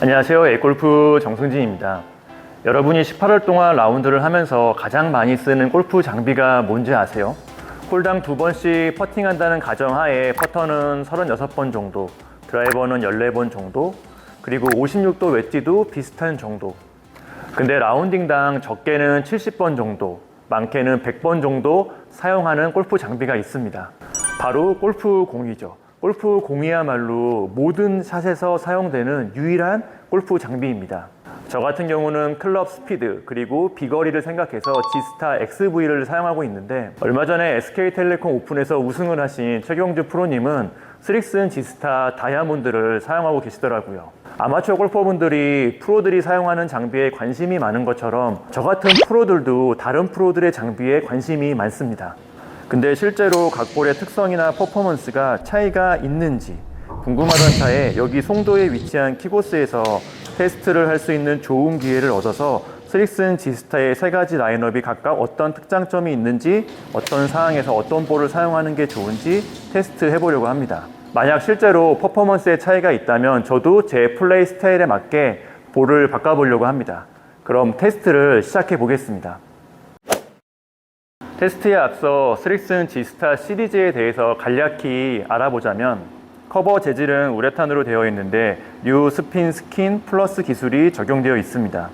안녕하세요. 에골프 정승진입니다. 여러분이 18월 동안 라운드를 하면서 가장 많이 쓰는 골프 장비가 뭔지 아세요? 홀당 두 번씩 퍼팅한다는 가정하에 퍼터는 36번 정도, 드라이버는 14번 정도, 그리고 56도 웨지도 비슷한 정도. 근데 라운딩당 적게는 70번 정도, 많게는 100번 정도 사용하는 골프 장비가 있습니다. 바로 골프 공이죠. 골프 공이야말로 모든 샷에서 사용되는 유일한 골프 장비입니다. 저 같은 경우는 클럽 스피드 그리고 비거리를 생각해서 지스타 XV를 사용하고 있는데 얼마 전에 SK텔레콤 오픈에서 우승을 하신 최경주 프로님은 스릭슨 지스타 다이아몬드를 사용하고 계시더라고요. 아마추어 골퍼분들이 프로들이 사용하는 장비에 관심이 많은 것처럼 저 같은 프로들도 다른 프로들의 장비에 관심이 많습니다. 근데 실제로 각 볼의 특성이나 퍼포먼스가 차이가 있는지 궁금하던 차에 여기 송도에 위치한 키고스에서 테스트를 할 수 있는 좋은 기회를 얻어서 스릭슨 지스타의 세 가지 라인업이 각각 어떤 특장점이 있는지 어떤 상황에서 어떤 볼을 사용하는 게 좋은지 테스트 해보려고 합니다. 만약 실제로 퍼포먼스의 차이가 있다면 저도 제 플레이 스타일에 맞게 볼을 바꿔보려고 합니다. 그럼 테스트를 시작해 보겠습니다. 테스트에 앞서 스릭슨 지스타 시리즈에 대해서 간략히 알아보자면 커버 재질은 우레탄으로 되어 있는데 뉴 스핀 스킨 플러스 기술이 적용되어 있습니다.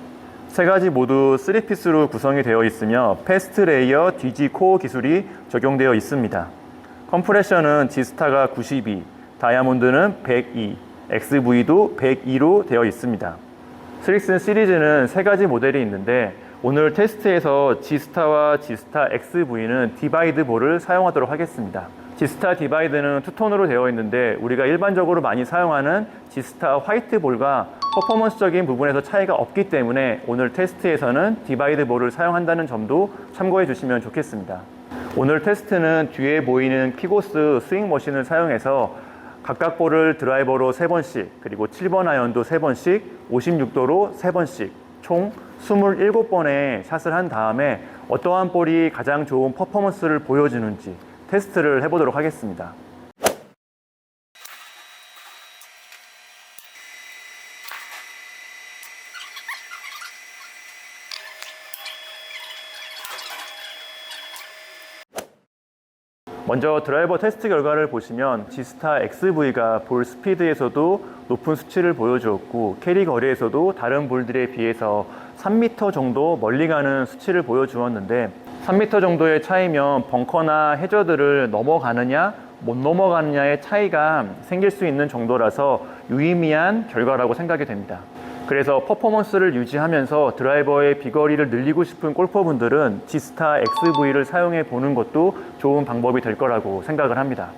세 가지 모두 3피스로 구성이 되어 있으며 패스트 레이어 DG 코어 기술이 적용되어 있습니다. 컴프레셔는 지스타가 92, 다이아몬드는 102, XV도 102로 되어 있습니다. 스릭슨 시리즈는 세 가지 모델이 있는데 오늘 테스트에서 지스타와 지스타 XV는 디바이드 볼을 사용하도록 하겠습니다. 지스타 디바이드는 투톤으로 되어 있는데 우리가 일반적으로 많이 사용하는 지스타 화이트 볼과 퍼포먼스적인 부분에서 차이가 없기 때문에 오늘 테스트에서는 디바이드 볼을 사용한다는 점도 참고해 주시면 좋겠습니다. 오늘 테스트는 뒤에 보이는 키고스 스윙 머신을 사용해서 각각 볼을 드라이버로 3번씩 그리고 7번 아이언도 3번씩 56도로 3번씩 총 27번의 샷을 한 다음에 어떠한 볼이 가장 좋은 퍼포먼스를 보여주는지 테스트를 해보도록 하겠습니다. 먼저 드라이버 테스트 결과를 보시면 지스타 XV가 볼 스피드에서도 높은 수치를 보여주었고 캐리 거리에서도 다른 볼들에 비해서 3m 정도 멀리 가는 수치를 보여주었는데 3m 정도의 차이면 벙커나 해저드를 넘어가느냐 못 넘어가느냐의 차이가 생길 수 있는 정도라서 유의미한 결과라고 생각이 됩니다. 그래서 퍼포먼스를 유지하면서 드라이버의 비거리를 늘리고 싶은 골퍼분들은 지스타 XV를 사용해 보는 것도 좋은 방법이 될 거라고 생각을 합니다.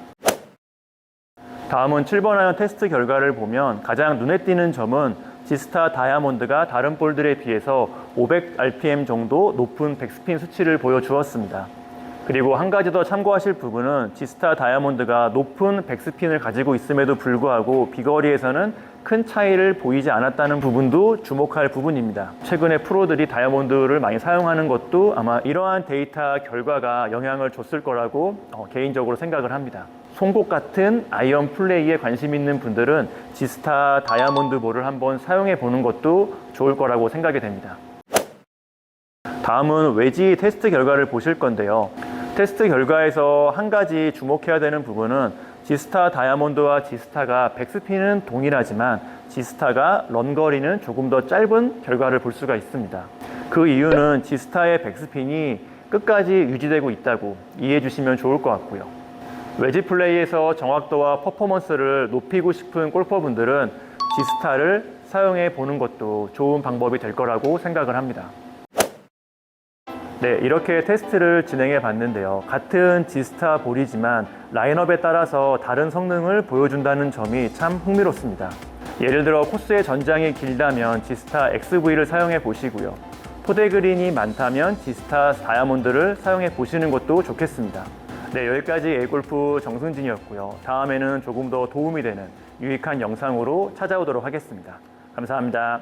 다음은 7번 아이언 테스트 결과를 보면 가장 눈에 띄는 점은 지스타 다이아몬드가 다른 볼들에 비해서 500rpm 정도 높은 백스핀 수치를 보여주었습니다. 그리고 한 가지 더 참고하실 부분은 지스타 다이아몬드가 높은 백스핀을 가지고 있음에도 불구하고 비거리에서는 큰 차이를 보이지 않았다는 부분도 주목할 부분입니다. 최근에 프로들이 다이아몬드를 많이 사용하는 것도 아마 이러한 데이터 결과가 영향을 줬을 거라고 어, 개인적으로 생각을 합니다. 송곳 같은 아이언 플레이에 관심 있는 분들은 지스타 다이아몬드 볼을 한번 사용해 보는 것도 좋을 거라고 생각이 됩니다. 다음은 외지 테스트 결과를 보실 건데요. 테스트 결과에서 한 가지 주목해야 되는 부분은 지스타 다이아몬드와 지스타가 백스핀은 동일하지만 지스타가 런거리는 조금 더 짧은 결과를 볼 수가 있습니다. 그 이유는 지스타의 백스핀이 끝까지 유지되고 있다고 이해해 주시면 좋을 것 같고요. 외지 플레이에서 정확도와 퍼포먼스를 높이고 싶은 골퍼분들은 지스타를 사용해 보는 것도 좋은 방법이 될 거라고 생각을 합니다. 네, 이렇게 테스트를 진행해 봤는데요. 같은 지스타 볼이지만 라인업에 따라서 다른 성능을 보여준다는 점이 참 흥미롭습니다. 예를 들어 코스의 전장이 길다면 지스타 XV를 사용해 보시고요. 포대 그린이 많다면 지스타 다이아몬드를 사용해 보시는 것도 좋겠습니다. 네, 여기까지 에골프 정승진이었고요. 다음에는 조금 더 도움이 되는 유익한 영상으로 찾아오도록 하겠습니다. 감사합니다.